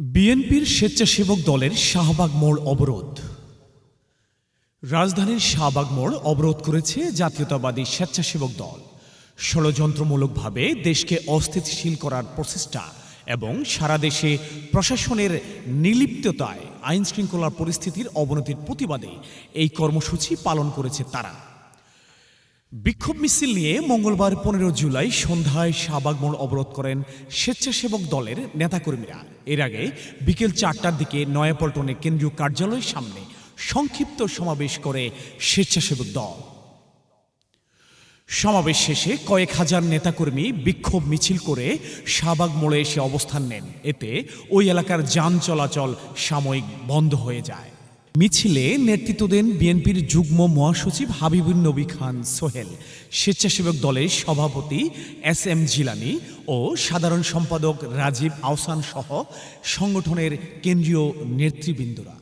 বিএনপির স্বেচ্ছাসেবক দলের শাহবাগ মোড় অবরোধ। রাজধানীর শাহবাগ মোড় অবরোধ করেছে জাতীয়তাবাদী স্বেচ্ছাসেবক দল। ষড়যন্ত্রমূলকভাবে দেশকে অস্থিতিশীল করার প্রচেষ্টা এবং সারা দেশে প্রশাসনের নির্লিপ্ততায় আইন শৃঙ্খলার পরিস্থিতির অবনতির প্রতিবাদে এই কর্মসূচি পালন করেছে তারা। বিক্ষোভ মিছিল নিয়ে মঙ্গলবার পনেরো জুলাই সন্ধ্যায় শাহবাগ মোড় অবরোধ করেন স্বেচ্ছাসেবক দলের নেতাকর্মীরা। এর আগে বিকেল চারটার দিকে নয়াপল্টনে কেন্দ্রীয় কার্যালয়ের সামনে সংক্ষিপ্ত সমাবেশ করে স্বেচ্ছাসেবক দল। সমাবেশ শেষে কয়েক হাজার নেতাকর্মী বিক্ষোভ মিছিল করে শাহবাগ মোড়ে এসে অবস্থান নেন। এতে ওই এলাকার যান চলাচল সাময়িক বন্ধ হয়ে যায়। মিছিলে নেতৃত্ব দেন বিএনপির যুগ্ম মহাসচিব হাবিবুর নবী খান সোহেল, স্বেচ্ছাসেবক দলের সভাপতি এস এম জিলানি ও সাধারণ সম্পাদক রাজীব আহসান সহ সংগঠনের কেন্দ্রীয় নেতৃবৃন্দরা।